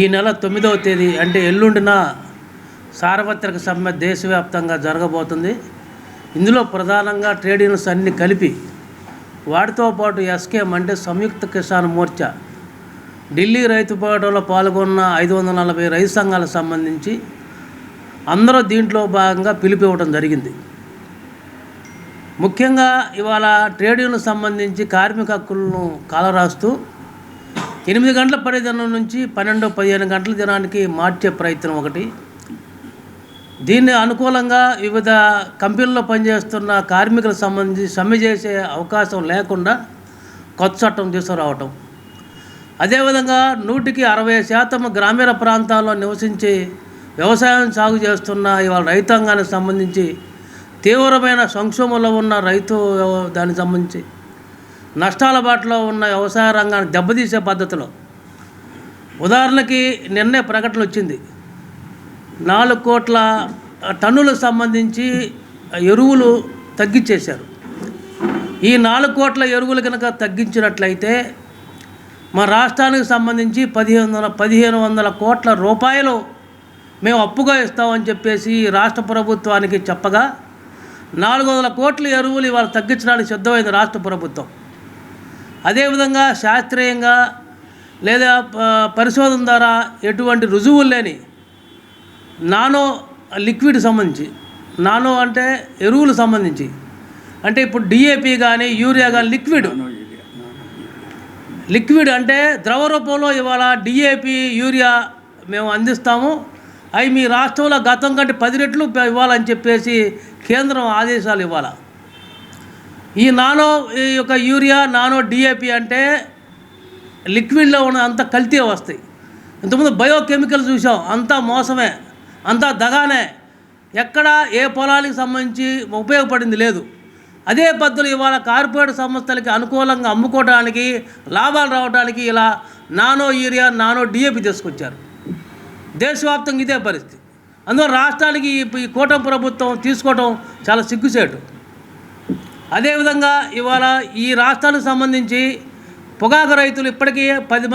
ఈ నెల తొమ్మిదవ తేదీ అంటే ఎల్లుండిన సార్వత్రిక సమ్మె దేశవ్యాప్తంగా జరగబోతుంది. ఇందులో ప్రధానంగా ట్రేడ్ యూనియన్స్ అన్ని కలిపి వాటితో పాటు ఎస్కేఎం అంటే సంయుక్త కిసాన్ మోర్చా ఢిల్లీ రైతు పోరాటంలో పాల్గొన్న ఐదు వందల నలభై రైతు సంఘాలకు సంబంధించి అందరూ దీంట్లో భాగంగా పిలిపివ్వడం జరిగింది. ముఖ్యంగా ఇవాళ ట్రేడ్ యూనియన్ సంబంధించి కార్మిక హక్కులను కాలరాస్తూ ఎనిమిది గంటల పని దినం నుంచి పన్నెండు పదిహేను గంటల దినానికి మార్చే ప్రయత్నం ఒకటి. దీన్ని అనుకూలంగా వివిధ కంపెనీల్లో పనిచేస్తున్న కార్మికులకు సంబంధించి సమ్మె చేసే అవకాశం లేకుండా కొత్త చట్టం తీసుకురావటం. అదేవిధంగా నూటికి అరవై శాతం గ్రామీణ ప్రాంతాల్లో నివసించి వ్యవసాయం సాగు చేస్తున్న ఇవాళ రైతాంగానికి సంబంధించి తీవ్రమైన సంక్షోభంలో ఉన్న రైతు దానికి సంబంధించి నష్టాల బాటలో ఉన్న వ్యవసాయ రంగాన్ని దెబ్బతీసే పద్ధతిలో. ఉదాహరణకి నిన్నే ప్రకటన వచ్చింది. నాలుగు కోట్ల టన్నులకు సంబంధించి ఎరువులు తగ్గించేశారు. ఈ నాలుగు కోట్ల ఎరువులు కనుక తగ్గించినట్లయితే మా రాష్ట్రానికి సంబంధించి పదిహేను వందల పదిహేను వందల కోట్ల రూపాయలు మేము అప్పుగా ఇస్తామని చెప్పేసి ఈ రాష్ట్ర ప్రభుత్వానికి చెప్పగా నాలుగు వందల కోట్ల ఎరువులు ఇవాళ తగ్గించడానికి సిద్ధమైంది రాష్ట్ర ప్రభుత్వం. అదేవిధంగా శాస్త్రీయంగా లేదా పరిశోధన ద్వారా ఎటువంటి రుజువులు లేని నానో లిక్విడ్ సంబంధించి నానో అంటే ఎరువులు సంబంధించి అంటే ఇప్పుడు డిఏపి కానీ యూరియా కానీ లిక్విడ్. లిక్విడ్ అంటే ద్రవ రూపంలో ఇవాళ డిఏపి యూరియా మేము అందిస్తాము. అవి మీ రాష్ట్రంలో గతం కంటే పది రెట్లు ఇవ్వాలని చెప్పేసి కేంద్రం ఆదేశాలు ఇవ్వాలి. ఈ నానో ఈ యొక్క యూరియా నానో డిఏపి అంటే లిక్విడ్లో ఉన్న అంత కల్తీ వస్తాయి ఇంతకుముందు బయోకెమికల్ చూసాం అంతా మోసమే అంతా దగానే. ఎక్కడ ఏ పొలానికి సంబంధించి ఉపయోగపడింది లేదు. అదే పద్ధతులు ఇవాళ కార్పొరేట్ సంస్థలకి అనుకూలంగా అమ్ముకోవడానికి లాభాలు రావడానికి ఇలా నానో యూరియా నానో డిఏపి తీసుకొచ్చారు. దేశవ్యాప్తంగా ఇదే పరిస్థితి. అందువల్ల రాష్ట్రానికి ఈ కూటమి ప్రభుత్వం తీసుకోవడం చాలా సిగ్గుసేటు అదేవిధంగా ఇవాళ ఈ రాష్ట్రాలకు సంబంధించి పొగాకు రైతులు ఇప్పటికీ పది మంది